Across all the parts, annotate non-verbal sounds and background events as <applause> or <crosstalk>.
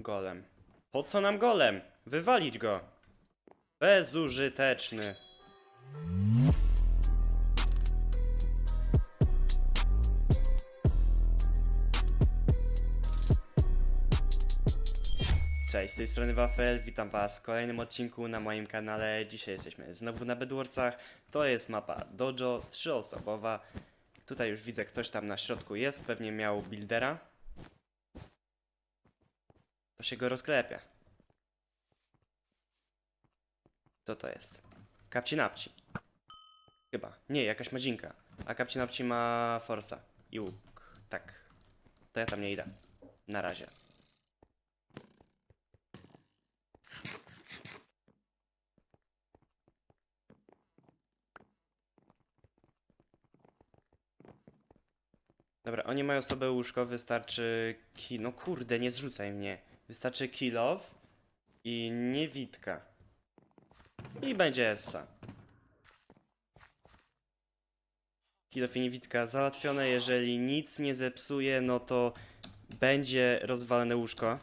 Golem. Po co nam golem? Wywalić go. Bezużyteczny. Cześć, z tej strony Wafel, witam was w kolejnym odcinku na moim kanale. Dzisiaj jesteśmy znowu na Bedwarsach. To jest mapa Dojo, trzyosobowa. Tutaj już widzę, ktoś tam na środku jest, pewnie miał buildera. To się go rozklepia. Kto to jest? Kapci Napci. Chyba. Nie, jakaś madzinka. A Kapci Napci ma Forsa. I łuk. Tak. To ja tam nie idę. Na razie. Dobra, oni mają sobie łóżko, wystarczy ki... No kurde, nie zrzucaj mnie. Wystarczy kilow i niewitka. I będzie essa. Kilow i niewitka załatwione. Jeżeli nic nie zepsuje, no to będzie rozwalone łóżko.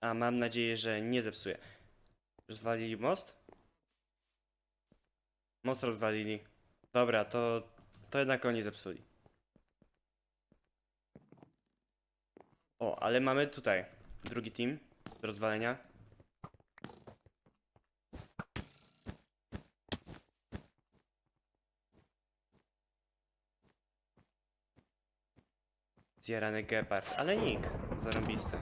A mam nadzieję, że nie zepsuje. Rozwalili most? Most rozwalili. Dobra, to, to jednak oni zepsuli. O, ale mamy tutaj drugi team do rozwalenia. Zjarany gepard, ale nick. Zarąbiste.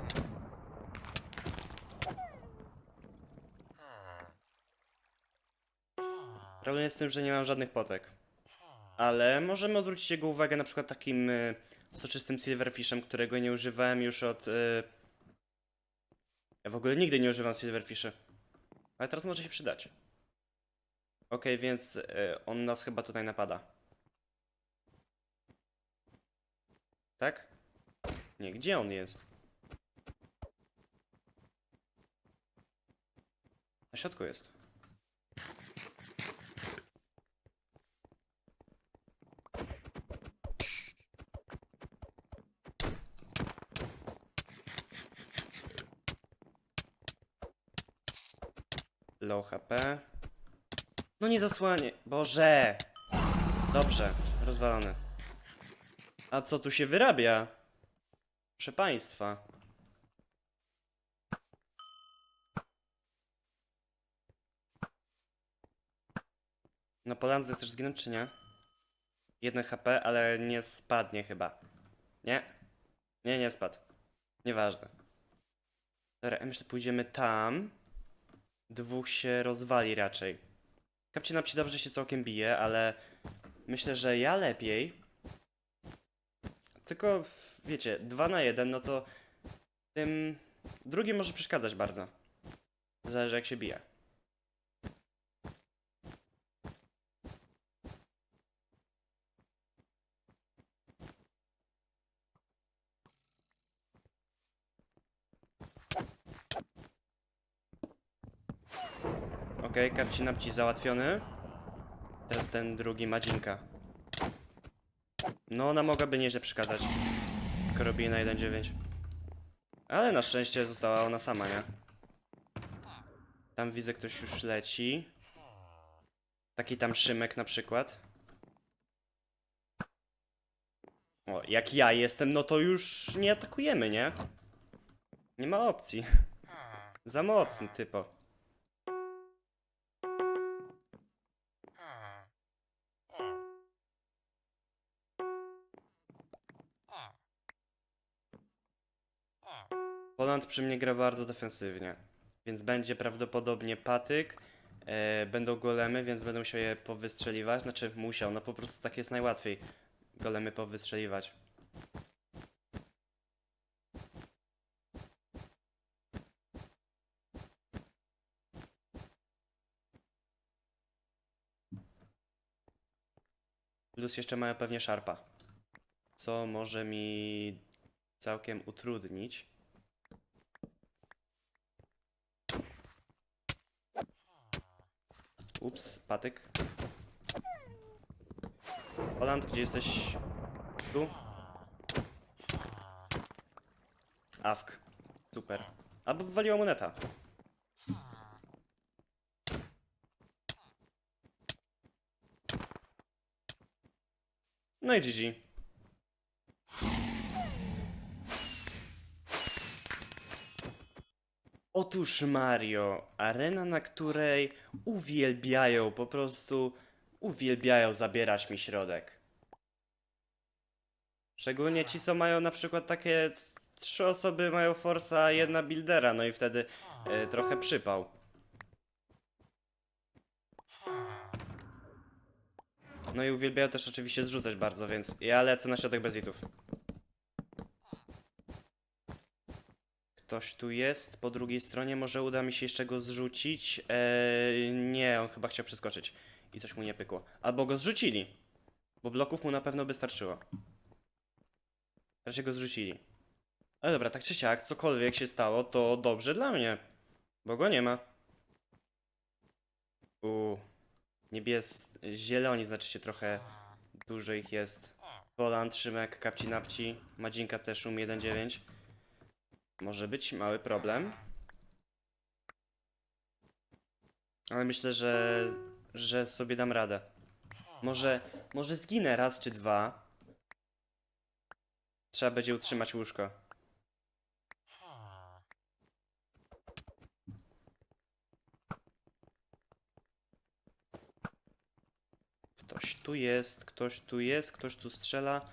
Problem jest w tym, że nie mam żadnych potek. Ale możemy odwrócić jego uwagę na przykład takim y, soczystym silverfishem, którego nie używałem już od... Y... Ja w ogóle nigdy nie używam silverfishy. Ale teraz może się przydać. Okej, więc y, on nas chyba tutaj napada. Tak? Nie, gdzie on jest? Na środku jest. Low HP. No nie zasłanie. Boże! Dobrze, rozwalony. A co tu się wyrabia? Proszę państwa. Na Polandze chcesz zginąć czy nie? Jedno HP, ale nie spadnie chyba. Nie? Nie, nie spadł. Nieważne. Dobra, myślę, pójdziemy tam. Dwóch się rozwali raczej. Kapcie na dobrze się całkiem bije, ale myślę, że ja lepiej. Tylko, wiecie, dwa na jeden, no to tym drugim może przeszkadzać bardzo. Zależy jak się bije. Okej, okay, kapci napci załatwiony. Teraz ten drugi madzinka. No, ona mogłaby nieźle. Tylko robi na 1.9. Ale na szczęście została ona sama, nie? Tam widzę, ktoś już leci. Taki tam Szymek na przykład. O, jak ja jestem, no to już nie atakujemy, nie? Nie ma opcji. Za mocny typo. Poland przy mnie gra bardzo defensywnie, więc będzie prawdopodobnie patyk, e, będą golemy, więc będę musiał je powystrzeliwać, znaczy musiał, no po prostu tak jest najłatwiej golemy powystrzeliwać. Plus jeszcze mają pewnie szarpa, co może mi całkiem utrudnić. Ups, patyk. Poland, gdzie jesteś? Tu? Awk. Super. Albo wywaliła moneta. No i GG. Otóż Mario, arena, na której uwielbiają, po prostu uwielbiają zabierać mi środek. Szczególnie ci, co mają na przykład takie trzy osoby mają forsa, jedna buildera, no i wtedy e, trochę przypał. No i uwielbiają też oczywiście zrzucać bardzo, więc ja lecę na środek bez hitów. Ktoś tu jest po drugiej stronie, może uda mi się jeszcze go zrzucić. Eee, nie, on chyba chciał przeskoczyć i coś mu nie pykło. Albo go zrzucili, bo bloków mu na pewno by starczyło. Raczej go zrzucili. Ale dobra, tak czy siak, cokolwiek się stało, to dobrze dla mnie, bo go nie ma. U niebies... zieloni, znaczy się trochę dużo ich jest. Poland, Szymek, Kapci Napci, Madzinka też um 1.9. Może być mały problem. Ale myślę, że, że sobie dam radę. Może, może zginę raz czy dwa. Trzeba będzie utrzymać łóżko. Ktoś tu jest, ktoś tu jest, ktoś tu strzela.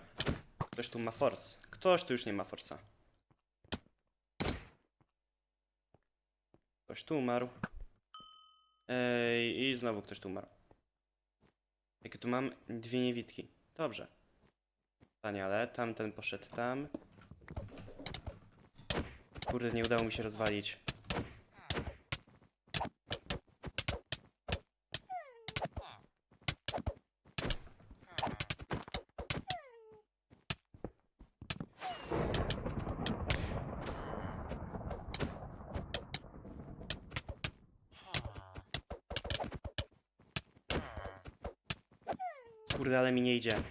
Ktoś tu ma force. Ktoś tu już nie ma forca. Ktoś tu umarł. Ej, I znowu ktoś tu umarł. Jakie tu mam? Dwie niewidki. Dobrze. Wspaniale. Tamten poszedł tam. Kurde, nie udało mi się rozwalić. Kurde, ale mi nie idzie.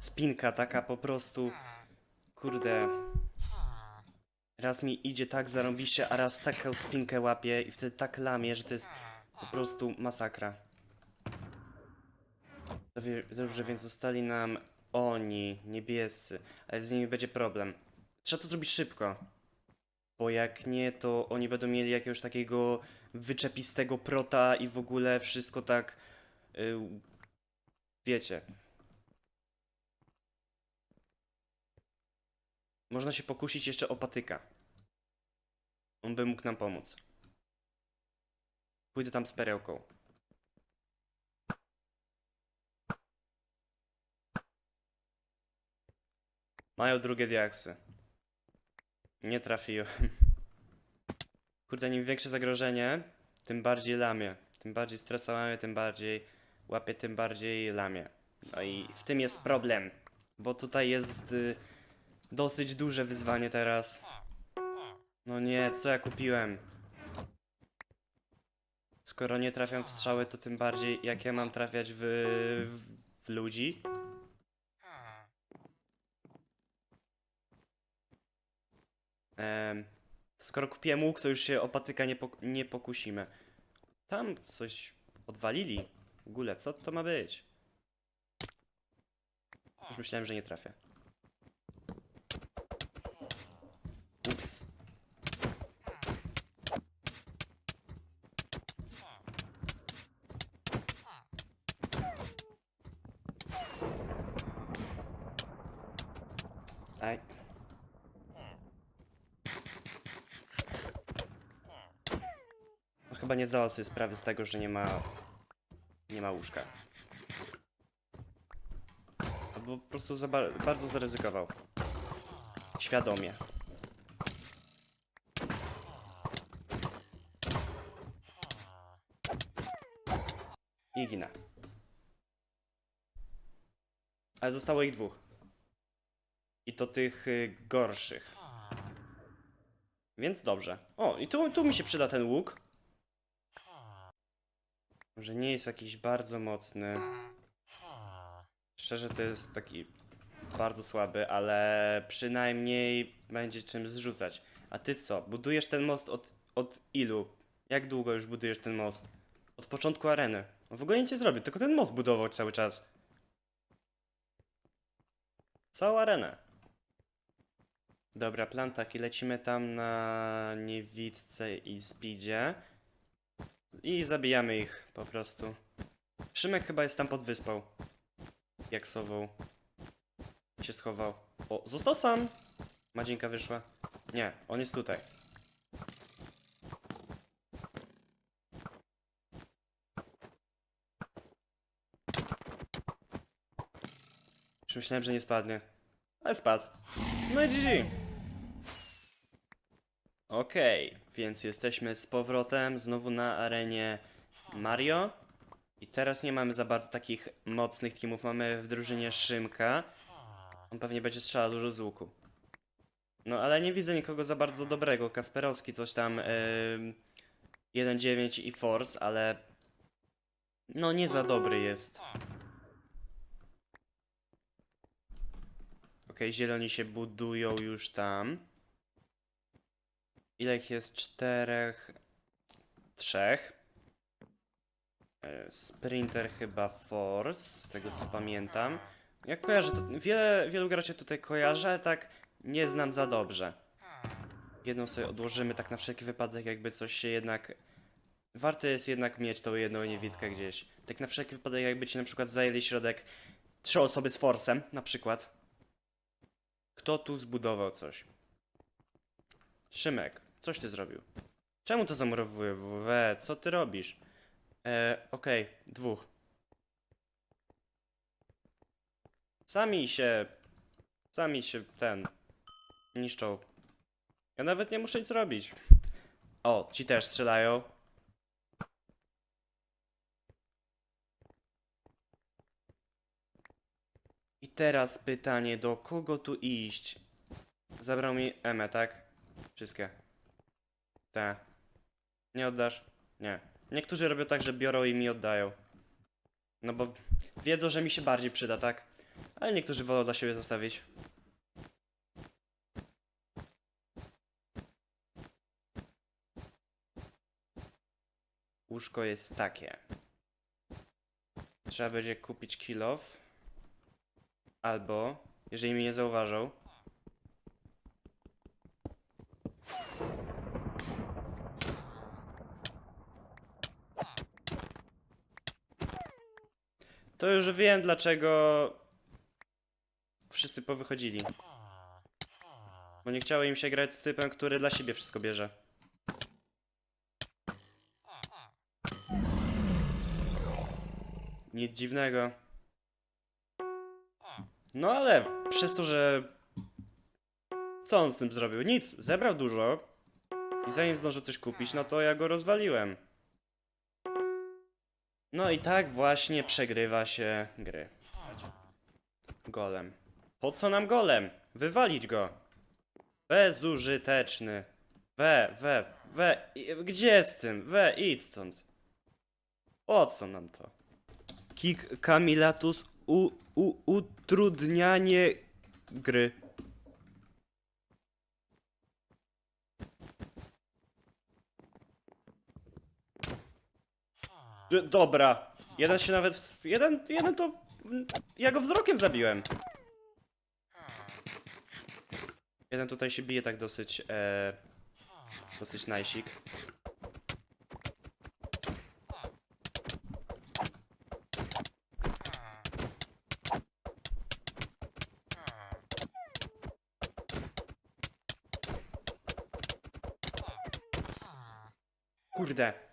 Spinka taka po prostu. Kurde. Raz mi idzie tak zarąbiście, a raz taką spinkę łapie i wtedy tak lamie, że to jest po prostu masakra. Dobrze, więc zostali nam oni, niebiescy, ale z nimi będzie problem. Trzeba to zrobić szybko. Bo jak nie, to oni będą mieli jakiegoś takiego wyczepistego prota i w ogóle wszystko tak. y, wiecie. Można się pokusić jeszcze o patyka. On by mógł nam pomóc. Pójdę tam z perełką. Mają drugie diaksy. Nie trafiłem. Kurde, im większe zagrożenie, tym bardziej lamie. Tym bardziej stresa lamie, tym bardziej łapie, tym bardziej lamie. No i w tym jest problem. Bo tutaj jest y, dosyć duże wyzwanie teraz. No nie, co ja kupiłem? Skoro nie trafiam w strzały, to tym bardziej jak ja mam trafiać w, w, w ludzi? Skoro kupiłem łuk, to już się o patyka nie, pok- nie pokusimy. Tam coś odwalili. W ogóle, co to ma być? Już myślałem, że nie trafię. Ups. Aj. No, chyba nie zdała sobie sprawy z tego, że nie ma... Nie ma łóżka. Albo po prostu za ba bardzo zaryzykował. Świadomie. I ginę. Ale zostało ich dwóch. I to tych y, gorszych. Więc dobrze. O, i tu, tu mi się przyda ten łuk. Może nie jest jakiś bardzo mocny. Szczerze to jest taki bardzo słaby, ale przynajmniej będzie czym zrzucać. A ty co? Budujesz ten most od, od ilu? Jak długo już budujesz ten most? Od początku areny. On w ogóle nic nie zrobił, tylko ten most budował cały czas. Całą arenę. Dobra, plan taki, lecimy tam na niewidce i speedzie. I zabijamy ich po prostu. Szymek chyba jest tam pod wyspą. Jaksową. Się schował. O, został sam! Madzinka wyszła. Nie, on jest tutaj. Już myślałem, że nie spadnie. Ale spadł. No i GG. Okej, więc jesteśmy z powrotem znowu na arenie Mario. I teraz nie mamy za bardzo takich mocnych teamów. Mamy w drużynie Szymka. On pewnie będzie strzelał dużo z łuku. No ale nie widzę nikogo za bardzo dobrego. Kasperowski coś tam ym, 1.9 i Force, ale no nie za dobry jest. Okej, zieloni się budują już tam. Ile ich jest? Czterech. Trzech. E, Sprinter chyba Force, z tego co pamiętam. Jak kojarzę, to wiele, wielu graczy tutaj kojarzę, ale tak nie znam za dobrze. Jedną sobie odłożymy tak na wszelki wypadek, jakby coś się jednak... Warto jest jednak mieć tą jedną niewidkę gdzieś. Tak na wszelki wypadek, jakby ci na przykład zajęli środek trzy osoby z Forcem, na przykład. Kto tu zbudował coś? Szymek, coś ty zrobił. Czemu to zamurowuje? We, co ty robisz? E, okej, dwóch. Sami się. Sami się ten. niszczą. Ja nawet nie muszę nic robić. O, ci też strzelają. I teraz pytanie, do kogo tu iść? Zabrał mi Emę, tak? Wszystkie. Te. Nie oddasz? Nie. Niektórzy robią tak, że biorą i mi oddają. No bo wiedzą, że mi się bardziej przyda, tak? Ale niektórzy wolą dla siebie zostawić. Łóżko jest takie. Trzeba będzie kupić kilof. Albo, jeżeli mnie nie zauważą, To już wiem, dlaczego wszyscy powychodzili. Bo nie chciało im się grać z typem, który dla siebie wszystko bierze. Nic dziwnego. No ale przez to, że... Co on z tym zrobił? Nic. Zebrał dużo. I zanim zdążył coś kupić, no to ja go rozwaliłem. No i tak właśnie przegrywa się gry. Golem. Po co nam golem? Wywalić go. Bezużyteczny. We, we, we. i- Gdzie z tym? We, idź stąd. Po co nam to? Kik Kamilatus u, u, utrudnianie gry. D- Dobra. Jeden się nawet. Jeden, jeden to. Ja go wzrokiem zabiłem. Jeden tutaj się bije tak dosyć. E, dosyć najsik. Kurde.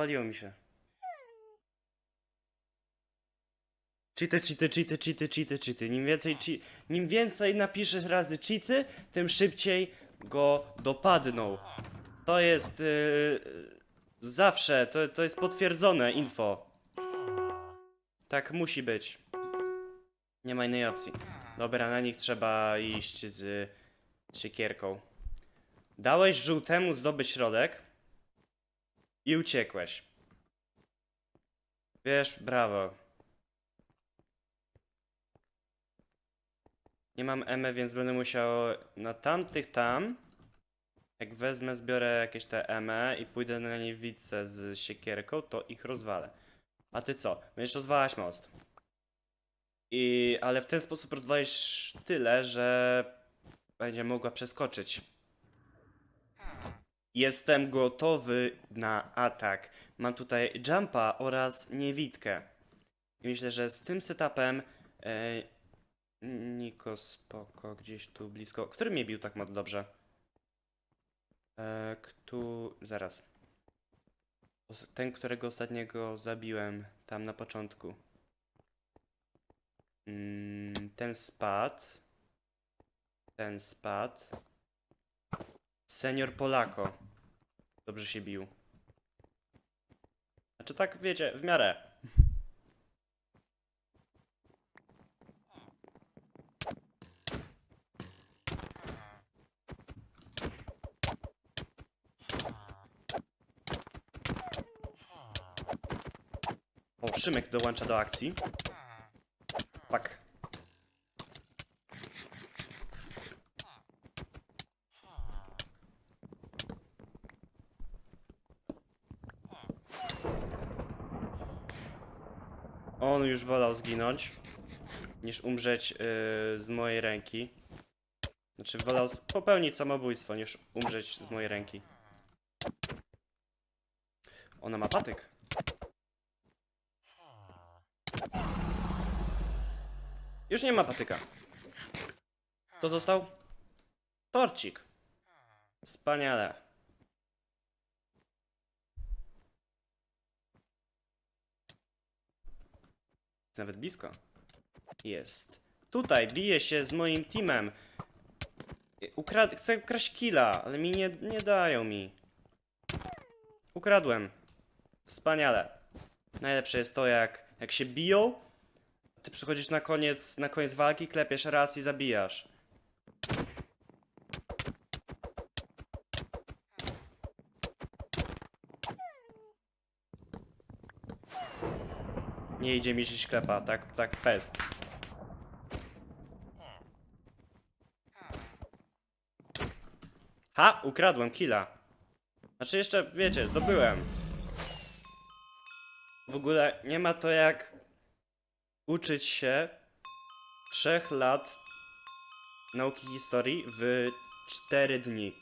Powaliło mi się. Cheaty, cheaty, cheaty, cheaty, cheaty, cheaty. Nim więcej, nim więcej napiszesz razy cheaty, tym szybciej go dopadną. To jest yy, zawsze, to, to jest potwierdzone info. Tak musi być. Nie ma innej opcji. Dobra, na nich trzeba iść z siekierką. Dałeś żółtemu zdobyć środek i uciekłeś. Wiesz, brawo. Nie mam EME, więc będę musiał na tamtych tam. Jak wezmę, zbiorę jakieś te EME i pójdę na niewidce z siekierką, to ich rozwalę. A ty co? Będziesz rozwalać most. I, ale w ten sposób rozwalisz tyle, że będzie mogła przeskoczyć. Jestem gotowy na atak. Mam tutaj jumpa oraz niewidkę. Myślę, że z tym setupem e, Niko spoko, gdzieś tu blisko. Który mnie bił tak mo- dobrze? E, kto... Zaraz. Ten, którego ostatniego zabiłem tam na początku. Mm, ten spadł. Ten spadł. Senior Polako. Dobrze się bił. Znaczy tak, wiecie, w miarę. O, Szymek dołącza do akcji. Tak. On już wolał zginąć, niż umrzeć yy, z mojej ręki. Znaczy, wolał popełnić samobójstwo, niż umrzeć z mojej ręki. Ona ma patyk. Już nie ma patyka. To został torcik. Wspaniale. Jest Nawet blisko. Jest. Tutaj bije się z moim teamem. Ukrad chcę ukraść killa, ale mi nie, nie dają mi. Ukradłem. Wspaniale. Najlepsze jest to, jak, jak się biją, ty przychodzisz na koniec, na koniec walki, klepiesz raz i zabijasz. Nie idzie mi się ślepa, tak, tak fest. Ha! Ukradłem killa. Znaczy jeszcze, wiecie, zdobyłem. W ogóle nie ma to jak uczyć się trzech lat nauki historii w 4 dni.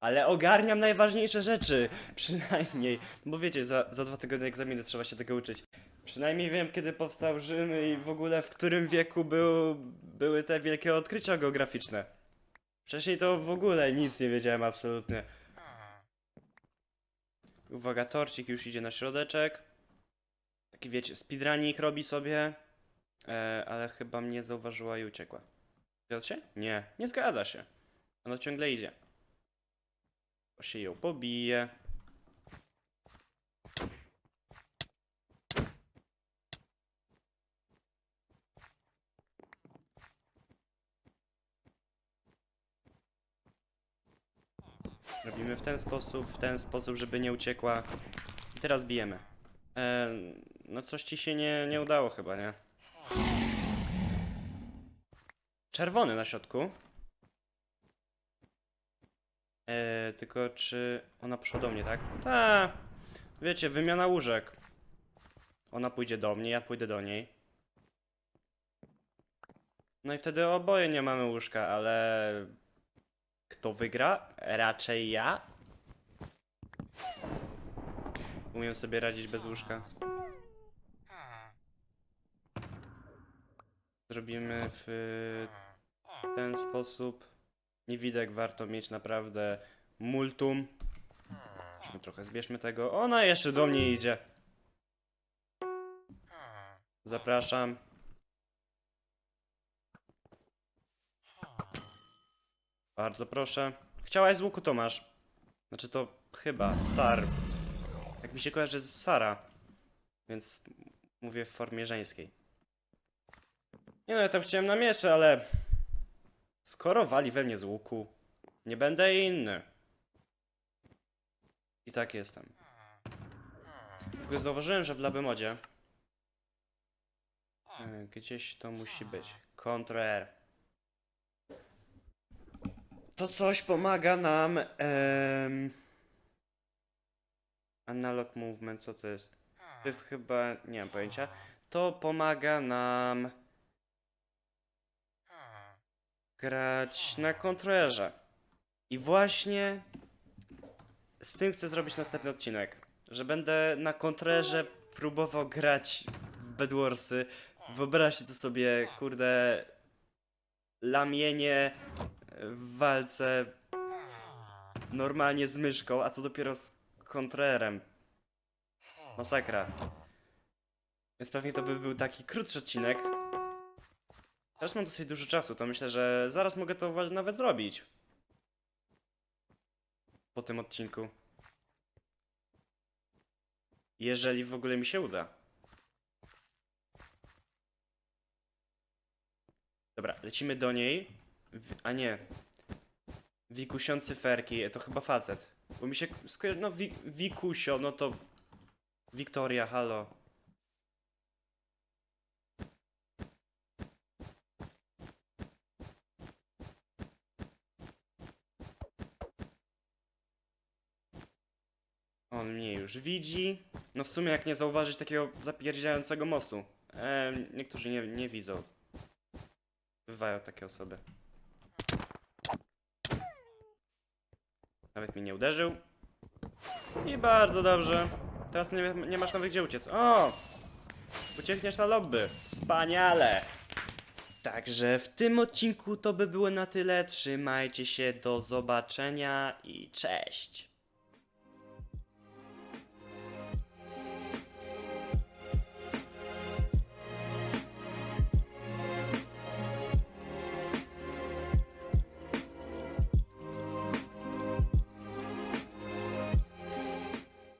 Ale ogarniam najważniejsze rzeczy, <laughs> przynajmniej. Bo wiecie, za, za dwa tygodnie egzaminy trzeba się tego uczyć. Przynajmniej wiem, kiedy powstał Rzym i w ogóle w którym wieku był, były te wielkie odkrycia geograficzne. Wcześniej to w ogóle nic nie wiedziałem absolutnie. Uwaga, torcik już idzie na środeczek. Taki wiecie, speedrunning robi sobie. E, ale chyba mnie zauważyła i uciekła. Zgadza się? Nie, nie zgadza się. Ona ciągle idzie. Się ją pobije. Robimy w ten sposób, w ten sposób, żeby nie uciekła. I teraz bijemy. E, no coś ci się nie, nie udało chyba, nie? Czerwony na środku. E, tylko czy ona poszła do mnie, tak? Ta. Wiecie, wymiana łóżek. Ona pójdzie do mnie, ja pójdę do niej. No i wtedy oboje nie mamy łóżka, ale kto wygra? Raczej ja. Umiem sobie radzić bez łóżka. Zrobimy w ten sposób. Niewidek warto mieć naprawdę multum. Weźmy trochę, zbierzmy tego. Ona jeszcze do mnie idzie. Zapraszam. Bardzo proszę. Chciałaś z łuku, Tomasz. Znaczy to chyba Sar. Jak mi się kojarzy z Sara. Więc mówię w formie żeńskiej. Nie no, ja tam chciałem na miecze, ale... Skoro wali we mnie z łuku, nie będę inny. I tak jestem. Ogóle zauważyłem, że w Labymodzie E, Gdzieś to musi być. Ctrl R. To coś pomaga nam. em, Analog movement, co to jest? To jest chyba. Nie mam pojęcia. To pomaga nam. Grać na kontrolerze. I właśnie. Z tym chcę zrobić następny odcinek. Że będę na kontrolerze próbował grać w Bedwarsy. Wyobraźcie to sobie, kurde. Lamienie w walce normalnie z myszką, a co dopiero z kontrolerem. Masakra. Więc pewnie to by był taki krótszy odcinek. Teraz mam dosyć dużo czasu, to myślę, że zaraz mogę to nawet zrobić. Po tym odcinku. Jeżeli w ogóle mi się uda. Dobra, lecimy do niej. A nie. Wikusio cyferki, to chyba facet. Bo mi się skojarzy, no wi, Wikusio, no to... Wiktoria, halo. On mnie już widzi. No w sumie jak nie zauważyć takiego zapierdzielającego mostu. E, niektórzy nie, nie widzą. Bywają takie osoby. Nawet mnie nie uderzył. I bardzo dobrze. Teraz nie, nie masz nawet gdzie uciec. O! Uciekniesz na lobby. Wspaniale! Także w tym odcinku to by było na tyle. Trzymajcie się, do zobaczenia i cześć!